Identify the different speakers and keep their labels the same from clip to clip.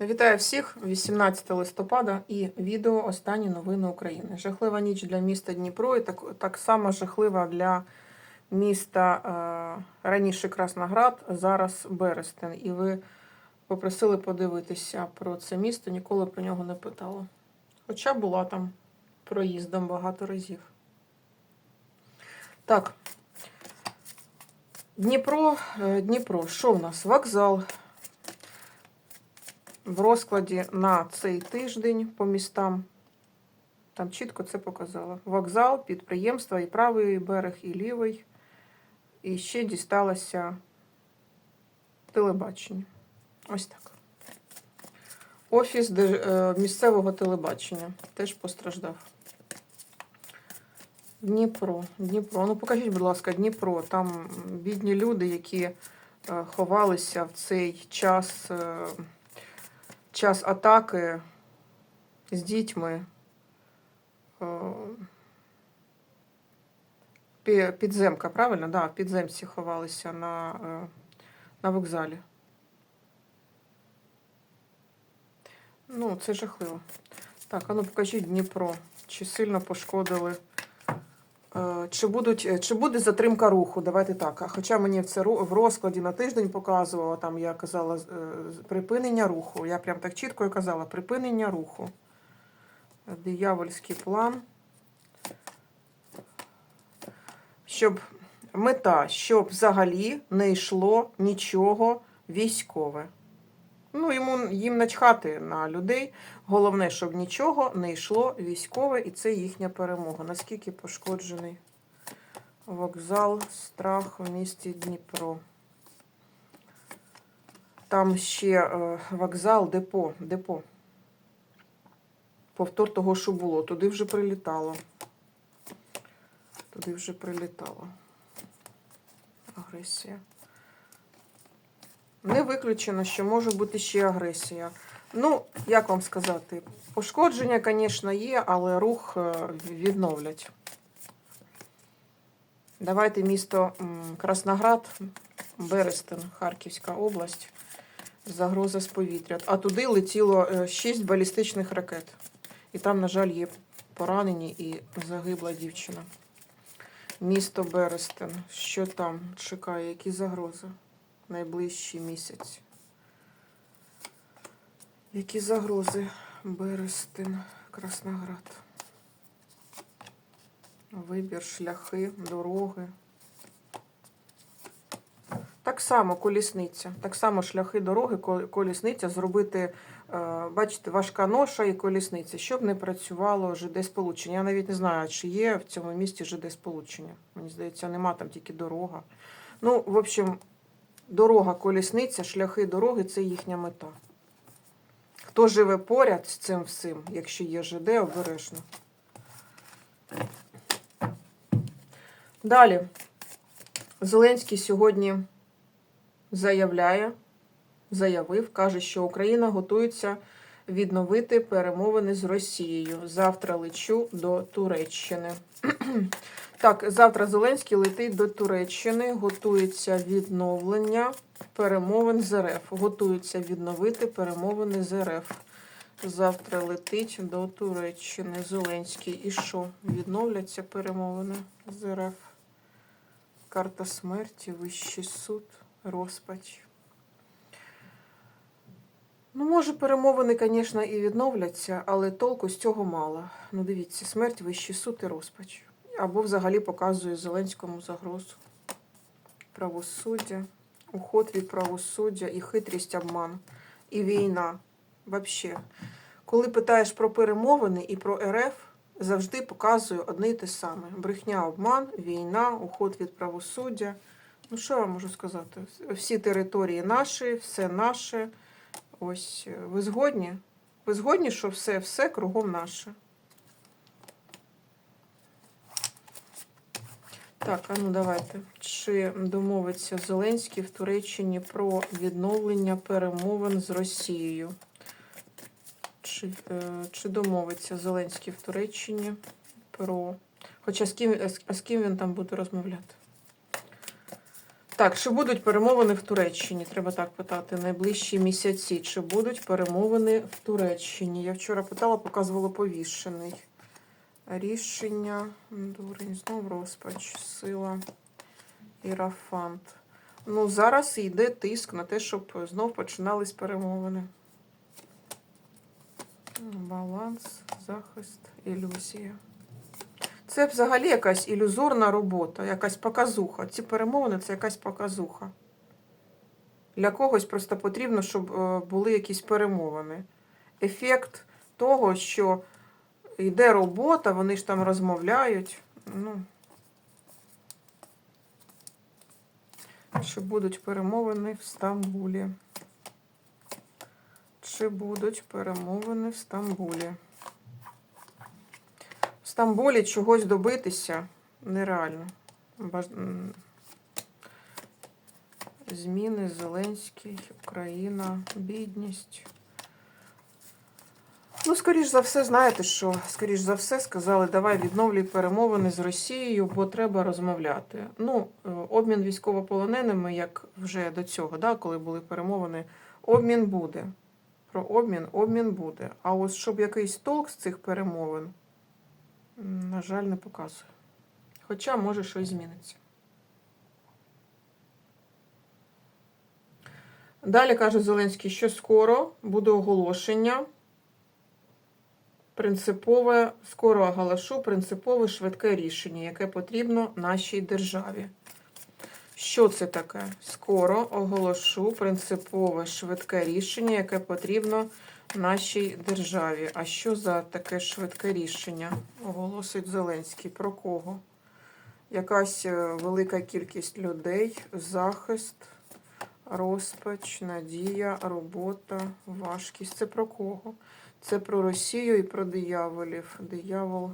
Speaker 1: Вітаю всіх 18 листопада і відео Останні новини України. Жахлива ніч для міста Дніпро і так, так само жахлива для міста е, раніше Красноград, зараз Берестин. І ви попросили подивитися про це місто, ніколи про нього не питала. Хоча була там проїздом багато разів. Так. Дніпро, е, Дніпро, що в нас? Вокзал, в розкладі на цей тиждень по містам. Там чітко це показало. Вокзал, підприємства, і правий берег, і лівий. І ще дісталося телебачення. Ось так. Офіс е, місцевого телебачення теж постраждав. Дніпро, Дніпро. Ну покажіть, будь ласка, Дніпро. Там бідні люди, які е, ховалися в цей час. Час атаки з дітьми. Е, Підземка, правильно? Да, підземці ховалися на, е, на вокзалі. Ну, це жахливо. Так, а ну покажіть Дніпро. Чи сильно пошкодили? Е, Чи, будуть, е, чи буде затримка руху? Давайте так. Хоча мені це в розкладі на тиждень показувало, там я казала е, припинення руху. Я прям так чітко і казала припинення руху. Диявольський план. Щоб мета, щоб взагалі не йшло нічого військове. Ну, йому, їм начхати на людей. Головне, щоб нічого не йшло військове, і це їхня перемога. Наскільки пошкоджений вокзал, страх в місті Дніпро. Там ще е, вокзал, депо, депо. Повтор того, що було. Туди вже прилітало. Туди вже прилітало. Агресія. Не виключено, що може бути ще агресія. Ну, як вам сказати, пошкодження, звісно, є, але рух е, відновлять. Давайте місто Красноград, Берестин, Харківська область. Загроза з повітря. А туди летіло 6 балістичних ракет. І там, на жаль, є поранені і загибла дівчина. Місто Берестин. Що там чекає? Які загрози? Найближчий місяць. Які загрози? Берестин, Красноград. Вибір, шляхи, дороги. Так само колісниця. Так само шляхи дороги, колісниця зробити, е, бачите, важка ноша і колісниця, щоб не працювало ЖД сполучення. Я навіть не знаю, чи є в цьому місті ЖД сполучення. Мені здається, нема там тільки дорога. Ну, в общем, дорога, колісниця, шляхи дороги це їхня мета. Хто живе поряд з цим всім, якщо є ЖД, обережно. Далі. Зеленський сьогодні заявляє, заявив, каже, що Україна готується відновити перемовини з Росією. Завтра лечу до Туреччини. Так, завтра Зеленський летить до Туреччини, готується відновлення перемовин з РФ. Готується відновити перемовини з РФ. Завтра летить до Туреччини Зеленський. І що? Відновляться перемовини з РФ. Карта смерті, Вищий суд, розпач. Ну, може, перемовини, звісно, і відновляться, але толку з цього мало. Ну, дивіться, смерть, Вищий суд і розпач. Або взагалі показує Зеленському загрозу. Правосуддя, уход від правосуддя і хитрість обман, і війна. Взагалі. Коли питаєш про перемовини і про РФ, завжди показує одне й те саме: брехня, обман, війна, уход від правосуддя. Ну, що я можу сказати? Всі території наші, все наше. Ось е, ви згодні? Ви згодні, що все, все кругом наше? Так, а ну давайте. Чи домовиться Зеленський в Туреччині про відновлення перемовин з Росією? Чи, е, чи домовиться Зеленський в Туреччині про. Хоча з ким, з, з ким він там буде розмовляти? Так, чи будуть перемовини в Туреччині? Треба так питати. Найближчі місяці. Чи будуть перемовини в Туреччині? Я вчора питала, показувала повішений. Рішення. Дурень, знов розпач, сила. Ірафант. Ну, зараз йде тиск на те, щоб знов починались перемовини. Баланс, захист, ілюзія. Це взагалі якась ілюзорна робота, якась показуха. Ці перемовини це якась показуха. Для когось просто потрібно, щоб е, були якісь перемовини. Ефект того, що йде робота, вони ж там розмовляють. Ну, чи будуть перемовини в Стамбулі? Чи будуть перемовини в Стамбулі? В Стамбулі чогось добитися нереально. Зміни, Зеленський, Україна, бідність. Ну, скоріш за все, знаєте що? Скоріш за все, сказали, давай відновлюй перемовини з Росією, бо треба розмовляти. Ну, е, обмін військовополоненими, як вже до цього, да, коли були перемовини, обмін буде. Про обмін, обмін буде. А ось щоб якийсь толк з цих перемовин, на жаль, не показує. Хоча, може, щось зміниться. Далі каже Зеленський, що скоро буде оголошення. Принципове, скоро оголошу принципове швидке рішення, яке потрібно нашій державі. Що це таке? Скоро оголошу принципове швидке рішення, яке потрібно нашій державі. А що за таке швидке рішення? Оголосить Зеленський. Про кого? Якась е, велика кількість людей, захист, розпач, надія, робота, важкість. Це про кого? Це про Росію і про дияволів. Диявол,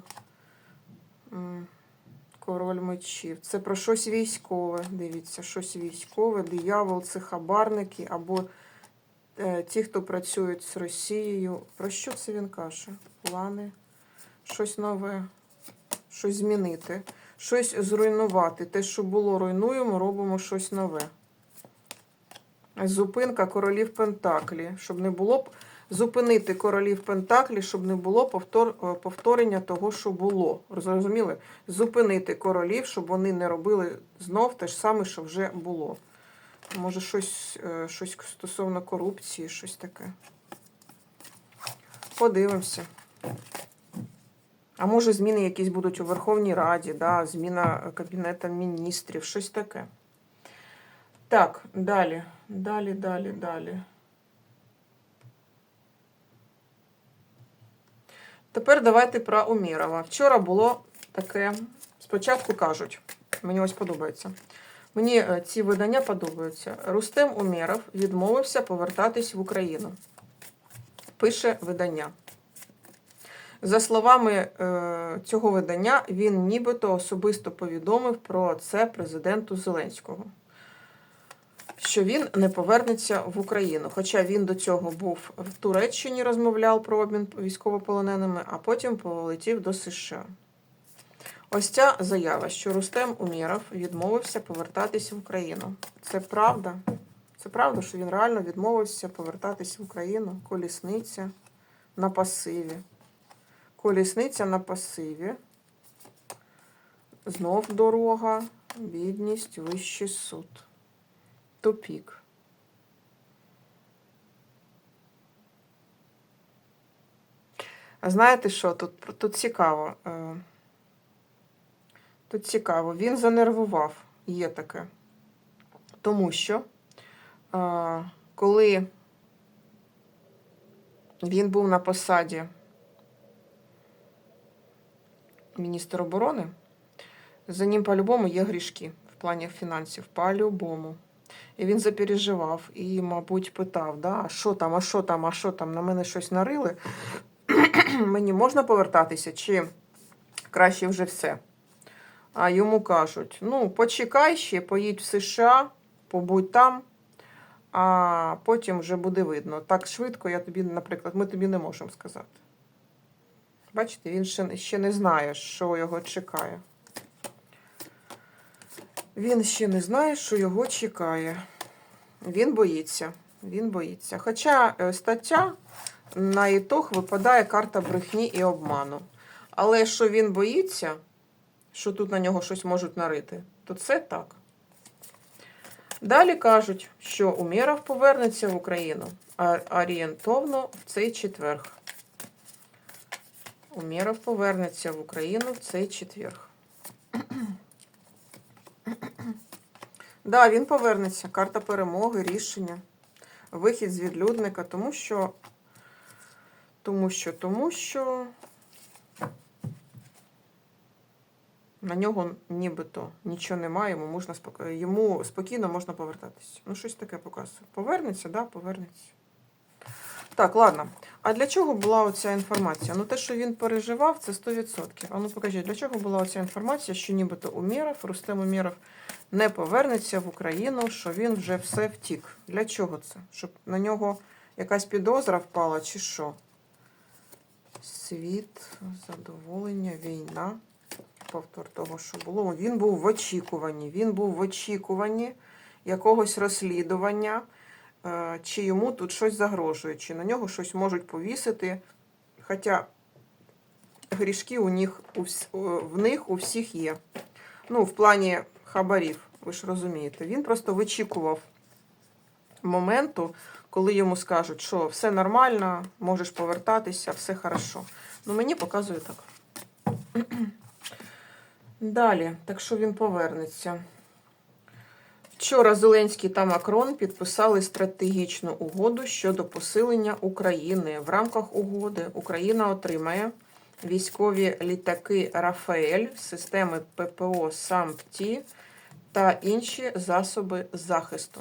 Speaker 1: король мечів. Це про щось військове. Дивіться, щось військове. Диявол це хабарники або е, ті, хто працюють з Росією. Про що це він каже? Плани, щось нове, щось змінити, щось зруйнувати. Те, що було, руйнуємо, робимо щось нове. Зупинка королів Пентаклі, щоб не було б зупинити королів Пентаклі, щоб не було повтор, е, повторення того, що було. Зрозуміли? Зупинити королів, щоб вони не робили знов те ж саме, що вже було. Може, щось, е, щось стосовно корупції, щось таке. Подивимося. А може, зміни якісь будуть у Верховній Раді, да? зміна Кабінету міністрів, щось таке. Так, далі, далі, далі, далі. Тепер давайте про Умірова. Вчора було таке. Спочатку кажуть, мені ось подобається. Мені е, ці видання подобаються. Рустем Умєров відмовився повертатись в Україну. Пише видання. За словами е, цього видання, він нібито особисто повідомив про це президенту Зеленського. Що він не повернеться в Україну. Хоча він до цього був в Туреччині, розмовляв про обмін військовополоненими, а потім полетів до США. Ось ця заява, що Рустем Умєров відмовився повертатись в Україну. Це правда? Це правда, що він реально відмовився повертатись в Україну? Колісниця на пасиві. Колісниця на пасиві. Знов дорога, бідність, вищий суд. Тупік. А знаєте що? Тут, тут цікаво. е, Тут цікаво. Він занервував. Є таке. Тому що, е, коли він був на посаді міністр оборони, за ним по-любому є грішки в плані фінансів. По-любому. І він запереживав і, мабуть, питав: да, а що там, а що там, а що там, на мене щось нарили. Мені можна повертатися, чи краще вже все? А йому кажуть: ну, почекай ще, поїдь в США, побудь там, а потім вже буде видно. Так швидко я тобі, наприклад, ми тобі не можемо сказати. Бачите, він ще, не знає, що його чекає. Він ще не знає, що його чекає. Він боїться. Він боїться. Хоча е, стаття на ітог випадає карта брехні і обману. Але що він боїться, що тут на нього щось можуть нарити, то це так. Далі кажуть, що Умєров повернеться в Україну орієнтовно в цей четверг. Умєров повернеться в Україну в цей четверг. Да, він повернеться. Карта перемоги, рішення, вихід з відлюдника, тому що, тому що, тому що на нього нібито нічого немає, йому можна спок- йому спокійно можна повертатися. Ну, щось таке показує. Повернеться, да, повернеться. Так, ладно. А для чого була оця інформація? Ну, те, що він переживав, це 100%. А ну покажіть, для чого була оця інформація, що нібито Умєров, Рустем Умєров не повернеться в Україну, що він вже все втік. Для чого це? Щоб на нього якась підозра впала, чи що? Світ, задоволення, війна. Повтор того, що було. Він був в очікуванні. Він був в очікуванні якогось розслідування, чи йому тут щось загрожує, чи на нього щось можуть повісити. Хоча грішки у них, у в них у всіх є. Ну, в плані хабарів, ви ж розумієте. Він просто вичікував моменту, коли йому скажуть, що все нормально, можеш повертатися, все хорошо. Ну, мені показує так. Далі, так що він повернеться. Вчора Зеленський та Макрон підписали стратегічну угоду щодо посилення України. В рамках угоди Україна отримає військові літаки Рафаель, системи ППО САМПТІ та інші засоби захисту.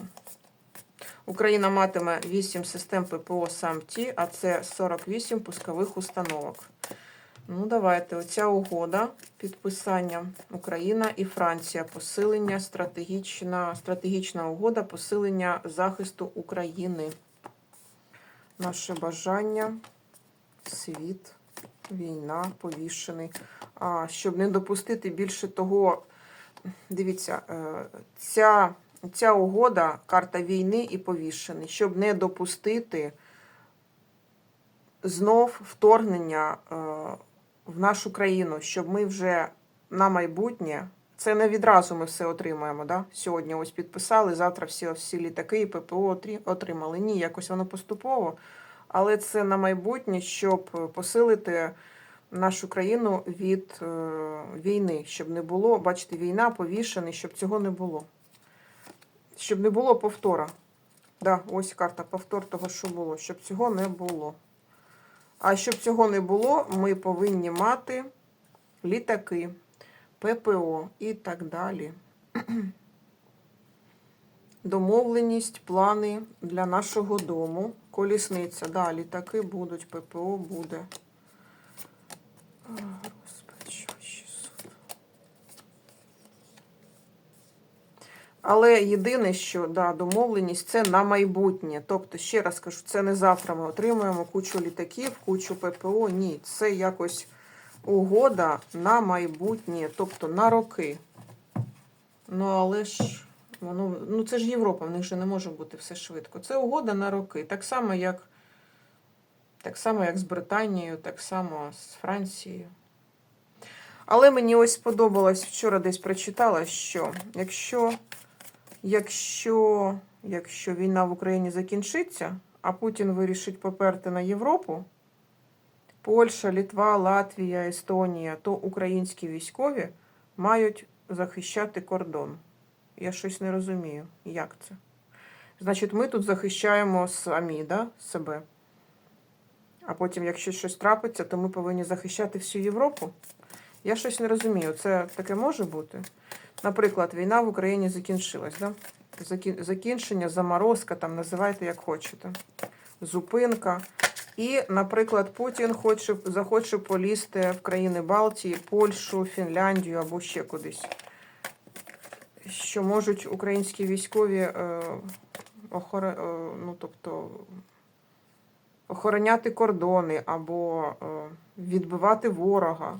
Speaker 1: Україна матиме 8 систем ППО САМТі, а це 48 пускових установок. Ну, давайте. Оця угода підписання Україна і Франція. Посилення стратегічна, стратегічна угода, посилення захисту України. Наше бажання, світ, війна, повішений. А щоб не допустити більше того, дивіться, е, ця, ця угода, карта війни і повішений, щоб не допустити знов вторгнення е, в нашу країну, щоб ми вже на майбутнє. Це не відразу ми все отримаємо. Да? Сьогодні ось підписали, завтра всі, всі літаки і ППО отримали. Ні, якось воно поступово. Але це на майбутнє, щоб посилити нашу країну від е, війни, щоб не було, бачите, війна повішений, щоб цього не було. Щоб не було повтора. Да, ось карта, повтор того, що було, щоб цього не було. А щоб цього не було, ми повинні мати літаки, ППО і так далі. Домовленість, плани для нашого дому. Колісниця. Да, літаки будуть, ППО буде. А, Господи, що ще суд? Але єдине, що да, домовленість це на майбутнє. Тобто, ще раз кажу, це не завтра ми отримуємо кучу літаків, кучу ППО. Ні, це якось угода на майбутнє, тобто на роки. Ну, але ж воно, ну це ж Європа, в них же не може бути все швидко. Це угода на роки. Так само, як, так само, як з Британією, так само з Францією. Але мені ось сподобалось, вчора десь прочитала, що якщо, якщо, якщо війна в Україні закінчиться, а Путін вирішить поперти на Європу, Польща, Літва, Латвія, Естонія, то українські військові мають захищати кордон. Я щось не розумію, як це. Значить, ми тут захищаємо самі, да, себе. А потім, якщо щось трапиться, то ми повинні захищати всю Європу. Я щось не розумію. Це таке може бути? Наприклад, війна в Україні закінчилась, да? Закінчення, заморозка, там називайте як хочете. Зупинка. І, наприклад, Путін хоче, захоче полізти в країни Балтії, Польщу, Фінляндію або ще кудись. Що можуть українські військові е, охоро, е, ну, тобто, охороняти кордони або е, відбивати ворога.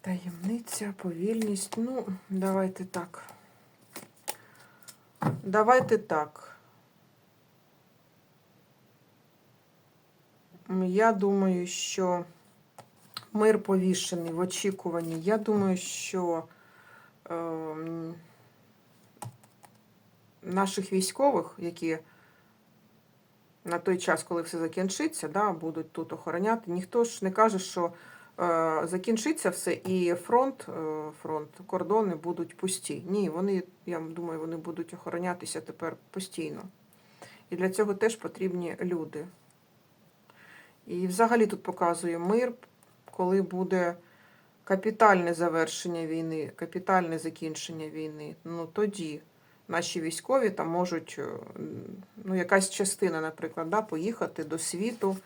Speaker 1: Таємниця, повільність. Ну, давайте так. Давайте так. Я думаю, що мир повішений в очікуванні. Я думаю, що ем, наших військових, які на той час, коли все закінчиться, да, будуть тут охороняти, ніхто ж не каже, що е, закінчиться все і фронт, е, фронт, кордони будуть пусті. Ні, вони, я думаю, вони будуть охоронятися тепер постійно. І для цього теж потрібні люди. І взагалі тут показує мир, коли буде капітальне завершення війни, капітальне закінчення війни. Ну тоді наші військові там можуть, е, ну, якась частина, наприклад, да, поїхати до світу,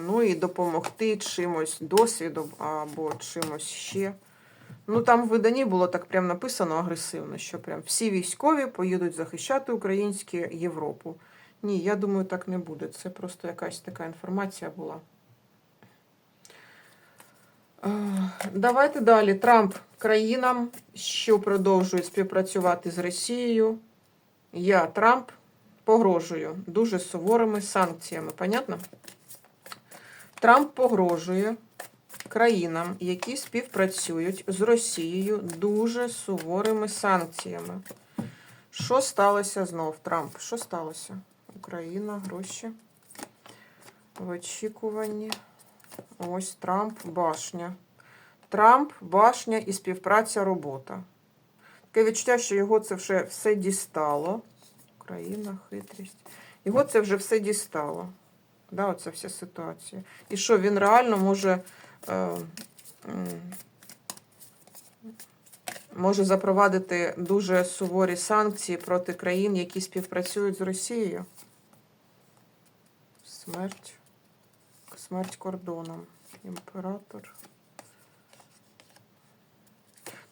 Speaker 1: ну і допомогти чимось досвідом або чимось ще. Ну там в виданні було так прям написано агресивно, що прям всі військові поїдуть захищати українську Європу. Ні, я думаю, так не буде. Це просто якась така інформація була. Е, Давайте далі. Трамп країнам, що продовжують співпрацювати з Росією. Я, Трамп, погрожую дуже суворими санкціями. Понятно? Трамп погрожує країнам, які співпрацюють з Росією, дуже суворими санкціями. Що сталося знов, Трамп? Що сталося? Україна, гроші. В очікуванні. Ось Трамп, башня. Трамп, башня і співпраця робота. Таке відчуття, що його це вже все дістало. Україна, хитрість. Його це вже все дістало. Да, оця вся ситуація. І що він реально може, е, може запровадити дуже суворі санкції проти країн, які співпрацюють з Росією. Смерть. Смерть кордоном. Імператор.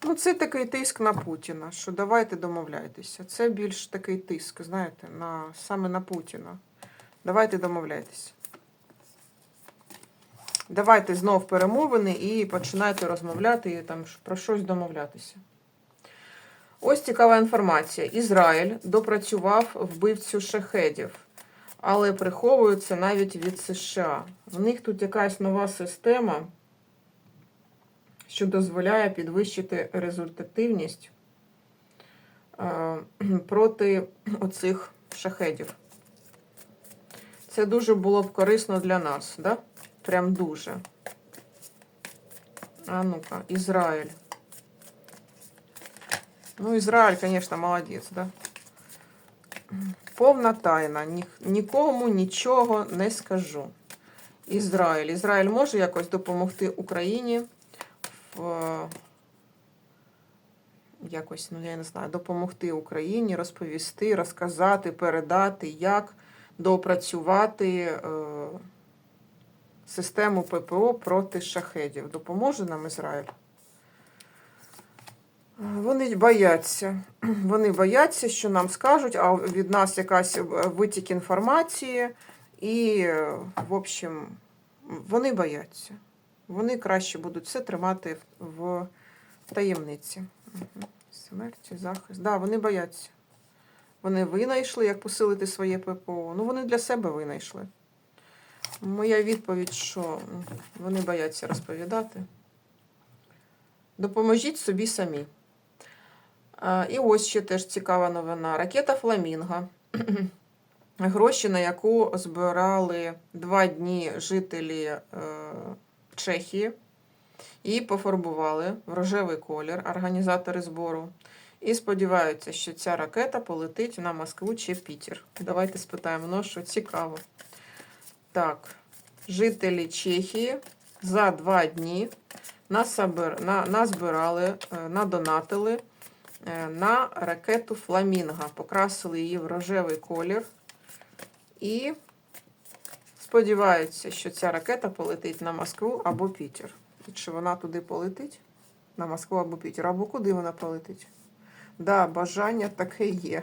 Speaker 1: Ну, це такий тиск на Путіна, що давайте домовляйтеся. Це більш такий тиск, знаєте, на, саме на Путіна. Давайте домовляйтеся. Давайте знов перемовини і починайте розмовляти і там про щось домовлятися. Ось цікава інформація. Ізраїль допрацював вбивцю шахедів, але приховується навіть від США. В них тут якась нова система, що дозволяє підвищити результативність е, проти оцих шахедів. Це дуже було б корисно для нас, да? Прям дуже. А ну-ка, Ізраїль. Ну, Ізраїль, звісно, молодець, да? Повна тайна. Ні, нікому нічого не скажу. Ізраїль. Ізраїль може якось допомогти Україні в якось, ну я не знаю, допомогти Україні, розповісти, розказати, передати, як доопрацювати е, систему ППО проти шахедів. Допоможе нам Ізраїль? Вони бояться. Вони бояться, що нам скажуть, а від нас якась витік інформації, і, е, в общем, вони бояться. Вони краще будуть все тримати в таємниці. Смерть, захист. Да, вони бояться. Вони винайшли, як посилити своє ППО. Ну, вони для себе винайшли. Моя відповідь, що вони бояться розповідати. Допоможіть собі самі. І ось ще теж цікава новина. Ракета Фламінго. Гроші, на яку збирали два дні жителі е, Чехії, і пофарбували в рожевий колір організатори збору. І сподіваються, що ця ракета полетить на Москву чи Пітер. Давайте спитаємо, ну що цікаво. Так, жителі Чехії за два дні назбирали, е, надонатили е, на ракету Фламінго. Покрасили її в рожевий колір. І сподіваються, що ця ракета полетить на Москву або Пітер. І Чи вона туди полетить? На Москву або Пітер, або куди вона полетить? Да, бажання таке є.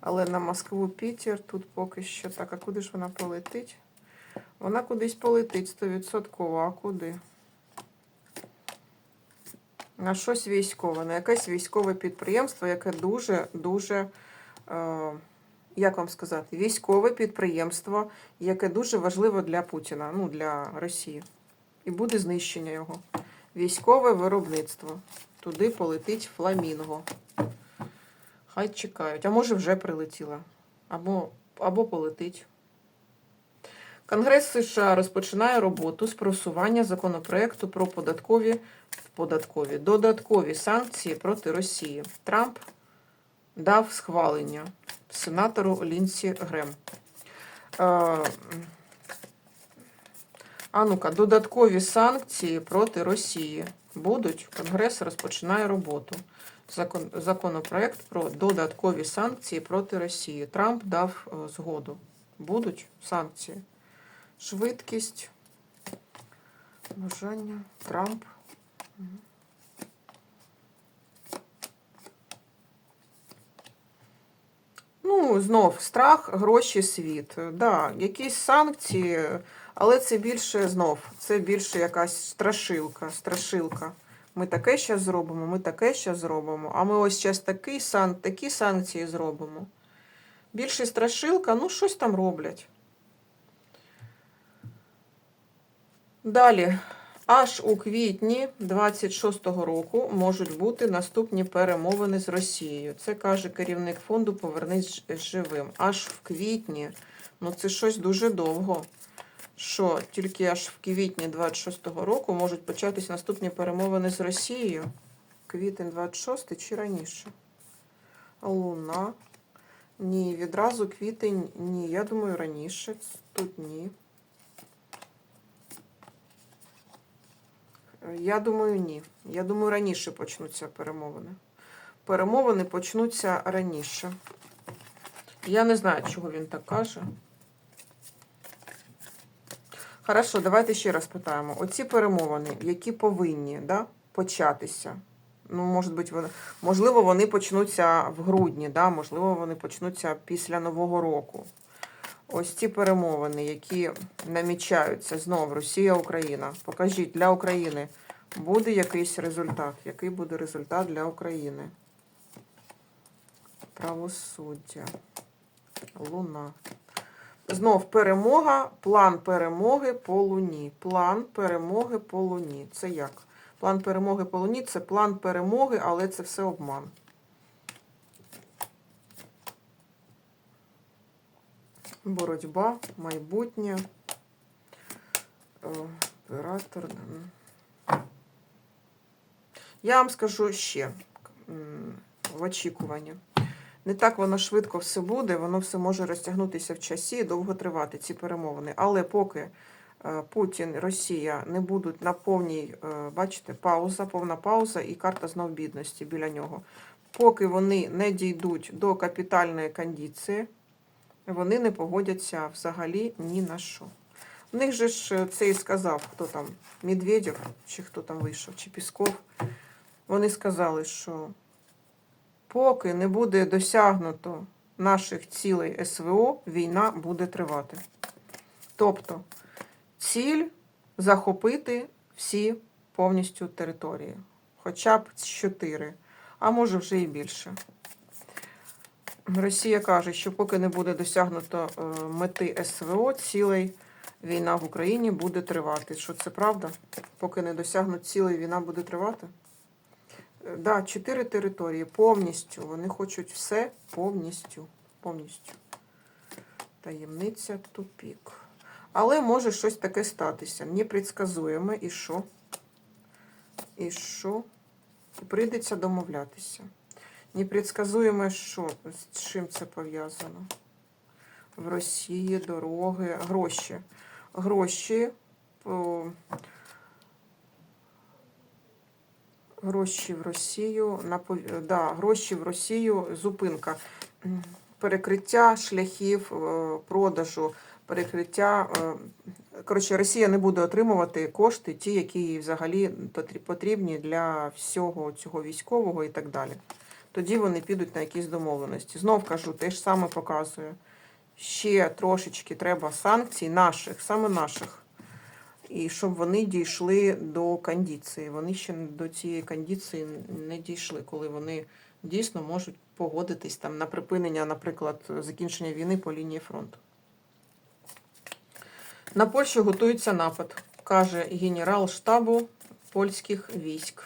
Speaker 1: Але на Москву Пітер тут поки що так. А куди ж вона полетить? Вона кудись полетить 100%. А куди? На щось військове, на якесь військове підприємство, яке дуже-дуже, е, як вам сказати, військове підприємство, яке дуже важливо для Путіна, ну для Росії. І буде знищення його. Військове виробництво. Туди полетить фламінго. Хай чекають. А може вже прилетіла. Або, або полетить. Конгрес США розпочинає роботу з просування законопроекту про податкові, податкові додаткові санкції проти Росії. Трамп дав схвалення сенатору Лінсі Грем. А ну-ка, додаткові санкції проти Росії будуть. Конгрес розпочинає роботу. Закон, законопроект про додаткові санкції проти Росії. Трамп дав е, згоду. Будуть санкції. Швидкість. Бажання. Трамп. Ну, знов страх, гроші, світ. Да, якісь санкції, але це більше знов, це більше якась страшилка, страшилка. Ми таке ще зробимо, ми таке ще зробимо. А ми ось зараз такий сан, такі санкції зробимо. Більше страшилка, ну щось там роблять. Далі, аж у квітні 26-го року можуть бути наступні перемовини з Росією. Це каже керівник фонду Повернись живим. Аж в квітні. Ну це щось дуже довго. Що тільки аж в квітні 26-го року можуть початись наступні перемовини з Росією. Квітень 26 чи раніше? Луна. Ні, відразу квітень ні. Я думаю, раніше. Тут ні. Я думаю, ні. Я думаю, раніше почнуться перемовини. Перемовини почнуться раніше. Я не знаю, чого він так каже. Хорошо, давайте ще раз питаємо. Оці перемовини, які повинні да, початися. Ну, може бути, вони, можливо, вони почнуться в грудні, да, можливо, вони почнуться після Нового року. Ось ці перемовини, які намічаються знову Росія, Україна. Покажіть для України буде якийсь результат. Який буде результат для України? Правосуддя. Луна. Знов перемога, план перемоги по луні. План перемоги по луні. Це як? План перемоги по луні це план перемоги, але це все обман. Боротьба, майбутнє. Е, Оператор. Я вам скажу ще в очікуванні. Не так воно швидко все буде, воно все може розтягнутися в часі довго тривати ці перемовини. Але поки е, Путін, Росія не будуть на повній, е, бачите, пауза, повна пауза і карта знов бідності біля нього. Поки вони не дійдуть до капітальної кондиції, вони не погодяться взагалі ні на що. В них же ж е, це і сказав, хто там, Медведєв, чи хто там вийшов, чи Пісков. Вони сказали, що поки не буде досягнуто наших цілей СВО, війна буде тривати. Тобто ціль захопити всі повністю території, хоча б чотири, а може вже і більше. Росія каже, що поки не буде досягнуто е, мети СВО, цілей війна в Україні буде тривати. Що це правда? Поки не досягнуть цілей, війна буде тривати? Да, чотири території повністю. Вони хочуть все повністю. Повністю. Таємниця тупік. Але може щось таке статися. Непредсказуєме. І що? І що? І прийдеться домовлятися. Непредсказуємо, що з чим це пов'язано. В Росії дороги, гроші. Гроші. Гроші в Росію, на пов- да, гроші в Росію, зупинка, перекриття шляхів е, продажу, перекриття. е, Коротше, Росія не буде отримувати кошти, ті, які їй взагалі потрібні для всього цього військового і так далі. Тоді вони підуть на якісь домовленості. Знов кажу, те ж саме показує. Ще трошечки треба санкцій наших, саме наших. І щоб вони дійшли до кондиції. Вони ще до цієї кондиції не дійшли, коли вони дійсно можуть погодитись там на припинення, наприклад, закінчення війни по лінії фронту. На Польщу готується напад, каже генерал штабу польських військ.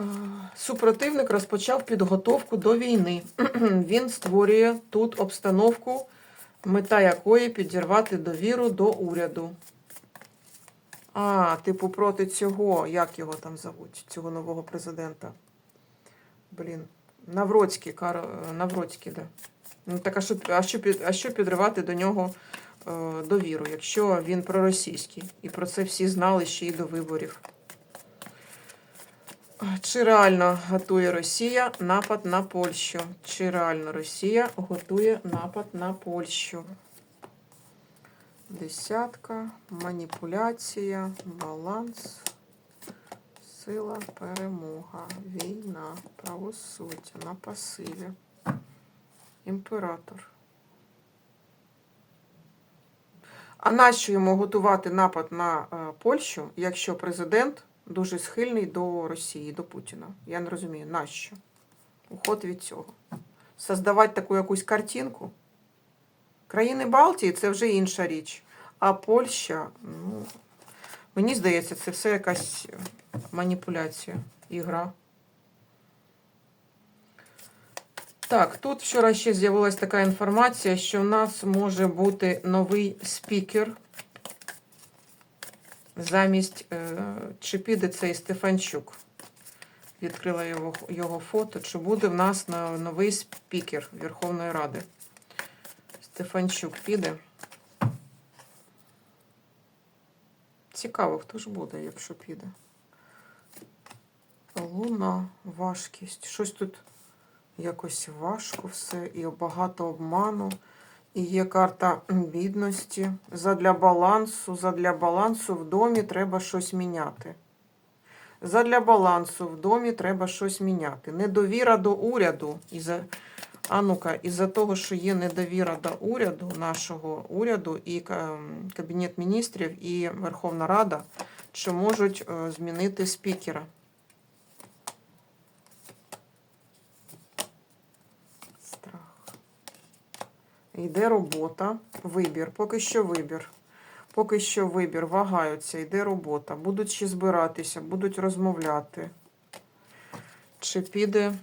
Speaker 1: Е, Супротивник розпочав підготовку до війни. Він створює тут обстановку, мета якої підірвати довіру до уряду. А, типу, проти цього, як його там зовуть, цього нового президента. Блін. Навроцький, Кар... Навроцький, да. Ну так, а що, а що, під, а що підривати до нього е, довіру, якщо він проросійський? І про це всі знали ще й до виборів. Чи реально готує Росія напад на Польщу? Чи реально Росія готує напад на Польщу? Десятка, маніпуляція, баланс, сила, перемога, війна, правосуддя, на пасиві, імператор. А нащо йому готувати напад на е, Польщу, якщо президент дуже схильний до Росії, до Путіна? Я не розумію, нащо? Уход від цього. Создавати таку якусь картинку. Країни Балтії це вже інша річ. А Польща, ну, мені здається, це все якась маніпуляція, ігра. Так, тут вчора ще з'явилася така інформація, що у нас може бути новий спікер. Замість е, чи піде цей Стефанчук. Відкрила його, його фото. Чи буде в нас на- новий спікер Верховної Ради? Стефанчук піде. Цікаво, хто ж буде, якщо піде. Луна, важкість. Щось тут якось важко все, і багато обману. І є карта бідності. Задля балансу, задля балансу в домі треба щось міняти. Задля балансу в домі треба щось міняти. Недовіра до уряду. Із-за, а ну-ка, із-за того, що є недовіра до уряду, нашого уряду, і Кабінет міністрів, і Верховна Рада, що можуть е, змінити спікера. Йде робота, вибір. Поки що вибір. Поки що вибір, вагаються, йде робота. Будуть ще збиратися, будуть розмовляти. Чи піде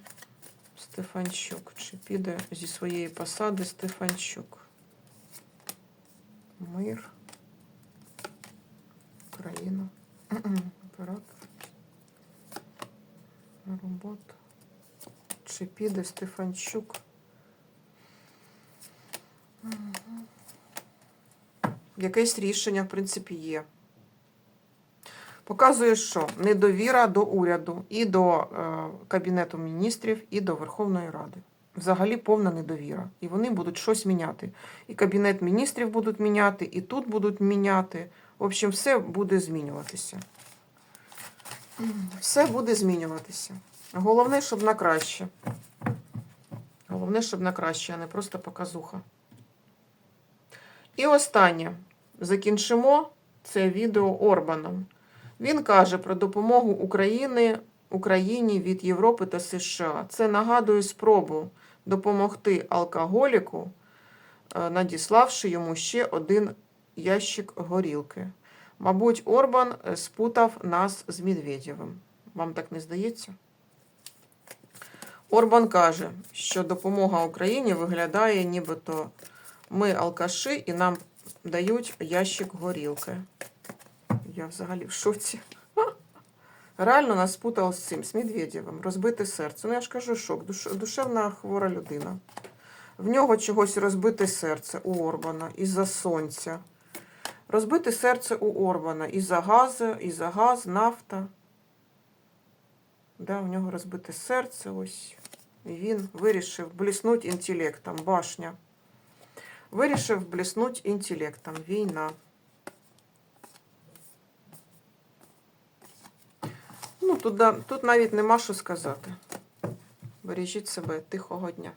Speaker 1: Стефанчук? Чи піде зі своєї посади Стефанчук? Мир. Україна. Оператор. Робота. Чи піде Стефанчук? Якесь рішення, в принципі, є. Показує, що недовіра до уряду і до е, Кабінету міністрів, і до Верховної Ради. Взагалі повна недовіра. І вони будуть щось міняти. І Кабінет міністрів будуть міняти, і тут будуть міняти. В общем, все буде змінюватися. Все буде змінюватися. Головне, щоб на краще. Головне, щоб на краще, а не просто показуха. І останнє. Закінчимо це відео Орбаном. Він каже про допомогу України, Україні від Європи та США. Це нагадує спробу допомогти алкоголіку, е, надіславши йому ще один ящик горілки. Мабуть, Орбан е, спутав нас з Медведєвим. Вам так не здається? Орбан каже, що допомога Україні виглядає, нібито ми алкаші і нам дають ящик горілки. Я взагалі в шоці. Реально нас спутав з цим, з Медведєвим. Розбите серце. Ну я ж кажу, шок. Душ- Душевна хвора людина. В нього чогось розбите серце у Орбана із-за сонця. Розбите серце у Орбана із-за газу, із-за газ, нафта. Да, у нього розбите серце ось. І він вирішив бліснути інтелектом. Башня. Вирішив блеснуть інтелектом. Війна. Ну, тут, тут навіть нема що сказати. Бережіть себе тихого дня.